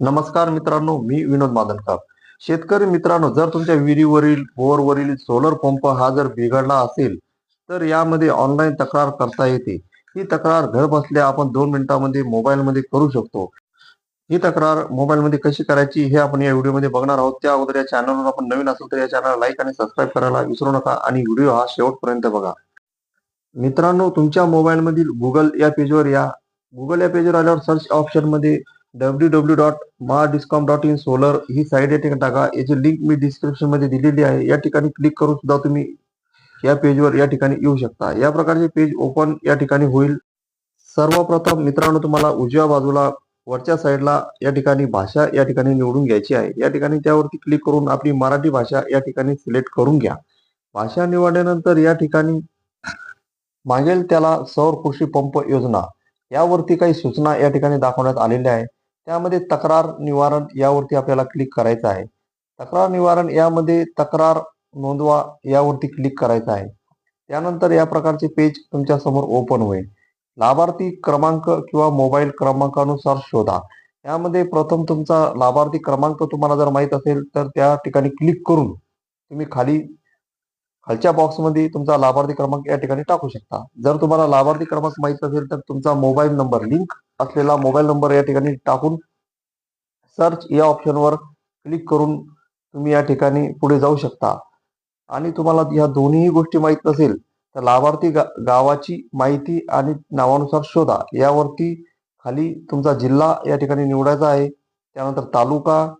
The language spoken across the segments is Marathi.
नमस्कार मित्रांनो मी विनोद मादनकर. शेतकरी मित्रांनो जर तुमच्या विहिरीवरील बोरवरील सोलर पंप हा जर बिघडला असेल तर यामध्ये ऑनलाईन तक्रार करता येते. ही तक्रार घर बसल्या आपण दोन मिनिटांमध्ये मोबाईलमध्ये करू शकतो. ही तक्रार मोबाईलमध्ये कशी करायची हे आपण या व्हिडिओमध्ये बघणार आहोत. त्या अगोदर या चॅनलवर आपण नवीन असेल तर या चॅनलला लाईक आणि सबस्क्राईब करायला विसरू नका आणि व्हिडिओ हा शेवटपर्यंत बघा. मित्रांनो तुमच्या मोबाईलमधील गुगल या पेजवर या. गुगल या पेजवर आल्यावर सर्च ऑप्शनमध्ये W W dot Mahadiscom dot in solar he site या ठिकाणी टाका. याची लिंक मी डिस्क्रिप्शनमध्ये दिलेली आहे. या ठिकाणी क्लिक करून सुद्धा तुम्ही या पेजवर या ठिकाणी येऊ शकता. या प्रकारचे पेज ओपन या ठिकाणी होईल. सर्वप्रथम मित्रांनो तुम्हाला उजव्या बाजूला वरच्या साईडला या ठिकाणी भाषा या ठिकाणी निवडून घ्यायची आहे. या ठिकाणी त्यावरती क्लिक करून आपली मराठी भाषा या ठिकाणी सिलेक्ट करून घ्या. भाषा निवडल्यानंतर या ठिकाणी मागेल त्याला सौर कृषी पंप योजना. यावरती काही सूचना या ठिकाणी दाखवण्यात आलेल्या आहे. त्यामध्ये तक्रार निवारण यावरती आपल्याला क्लिक करायचं आहे. तक्रार निवारण यामध्ये तक्रार नोंदवा यावरती क्लिक करायचं आहे. त्यानंतर या प्रकारचे पेज तुमच्यासमोर ओपन होईल. लाभार्थी क्रमांक किंवा मोबाईल क्रमांकानुसार शोधा. यामध्ये प्रथम तुमचा लाभार्थी क्रमांक तुम्हाला जर माहीत असेल तर त्या ठिकाणी क्लिक करून तुम्ही खाली खालच्या बॉक्समध्ये तुमचा लाभार्थी क्रमांक या ठिकाणी टाकू शकता. जर तुम्हाला लाभार्थी क्रमांक माहीत असेल तर तुमचा मोबाईल नंबर लिंक असलेला मोबाईल नंबर या ठिकाणी टाकून सर्च या ऑप्शनवर क्लिक करून तुम्ही या ठिकाणी पुढे जाऊ शकता. आणि तुम्हाला या दोन्ही गोष्टी माहीत नसेल तर लाभार्थी गा- गावाची माहिती आणि नावानुसार शोधा. यावरती खाली तुमचा जिल्हा या ठिकाणी निवडायचा आहे. त्यानंतर तालुका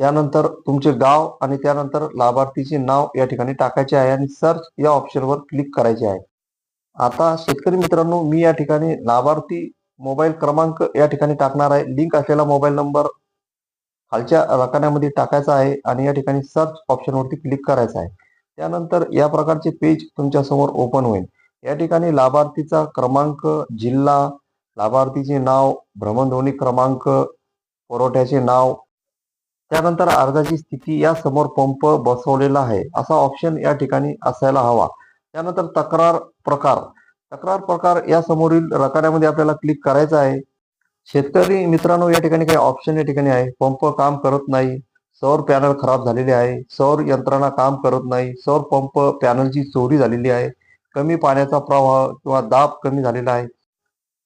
त्यानंतर तुमचे गाव आणि त्यानंतर लाभार्थीचे नाव या ठिकाणी टाकायचे आहे आणि सर्च या ऑप्शनवर क्लिक करायचे आहे. आता शेतकरी मित्रांनो मी या ठिकाणी लाभार्थी मोबाईल क्रमांक या ठिकाणी टाकणार आहे. लिंक असलेला मोबाईल नंबर खालच्या रकान्यामध्ये टाकायचा आहे आणि या ठिकाणी सर्च ऑप्शनवरती क्लिक करायचं आहे. त्यानंतर या प्रकारचे पेज तुमच्यासमोर ओपन होईल. या ठिकाणी लाभार्थीचा क्रमांक जिल्हा लाभार्थीचे नाव भ्रमणध्वनी क्रमांक पुरवठ्याचे नाव त्यानंतर अर्जाची स्थिती या समोर पंप बसवलेला आहे. असा ऑप्शन या ठिकाणी असायला हवा. त्यानंतर तक्रार प्रकार. तक्रार प्रकार या समोरील रकाड्यामध्ये आपल्याला क्लिक करायचं आहे. शेतकरी मित्रांनो या ठिकाणी काही ऑप्शन या ठिकाणी आहे. पंप काम करत नाही. सौर पॅनल खराब झालेले आहे. सौर यंत्रणा काम करत नाही. सौर पंप पॅनलची चोरी झालेली आहे. कमी पाण्याचा प्रवाह किंवा दाब कमी झालेला आहे.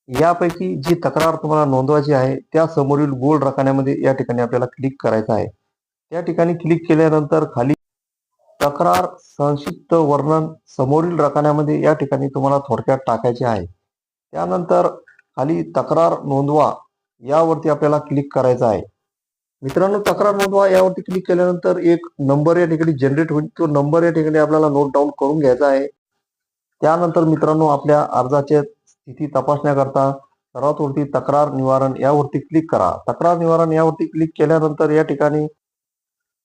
यापैकी जी तक्रार तुम्हाला नोंदवायची आहे त्या समोरील गोल रकान्यामध्ये या ठिकाणी आपल्याला क्लिक करायचं आहे. त्या ठिकाणी क्लिक केल्यानंतर खाली तक्रार संक्षिप्त वर्णन समोरील रकान्यामध्ये या ठिकाणी तुम्हाला थोडक्यात टाकायचे आहे. त्यानंतर खाली तक्रार नोंदवा यावरती आपल्याला क्लिक करायचं आहे. मित्रांनो तक्रार नोंदवा यावरती क्लिक केल्यानंतर एक नंबर या ठिकाणी जनरेट होईल. तो नंबर या ठिकाणी आपल्याला नोट डाऊन करून घ्यायचा आहे. त्यानंतर मित्रांनो आपल्या अर्जाच्या स्थिती तपासण्याकरता सर्वात वरती तक्रार निवारण यावरती क्लिक करा. तक्रार निवारण यावरती क्लिक केल्यानंतर या ठिकाणी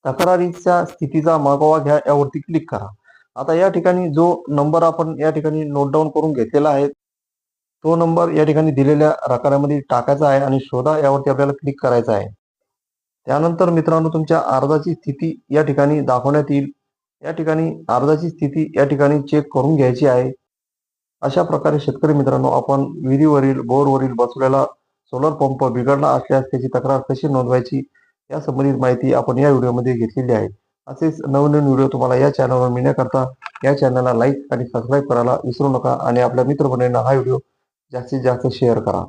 तक्रारीच्या स्थितीचा मागोवा घ्या यावरती क्लिक करा. आता या ठिकाणी जो नंबर आपण या ठिकाणी नोट डाऊन करून घेतलेला आहे तो नंबर या ठिकाणी दिलेल्या रकान्यामध्ये टाकायचा आहे आणि शोधा यावरती आपल्याला क्लिक करायचा आहे. त्यानंतर मित्रांनो तुमच्या अर्जाची स्थिती या ठिकाणी दाखवण्यात येईल. या ठिकाणी अर्जाची स्थिती या ठिकाणी चेक करून घ्यायची आहे. अशा प्रकारे शेतकरी मित्रांनो आपण विहिरीवरील बोरवरील बसवलेला सोलर पंप बिघडला असल्यास त्याची तक्रार कशी नोंदवायची या संबंधित माहिती आपण या व्हिडिओमध्ये घेतलेली आहे. असेच नवनवीन व्हिडिओ तुम्हाला या चॅनलवर मिळण्याकरता या चॅनलला लाईक आणि सबस्क्राईब करायला विसरू नका आणि आपल्या मित्रमंडळींना हा व्हिडिओ जास्तीत जास्त शेअर करा.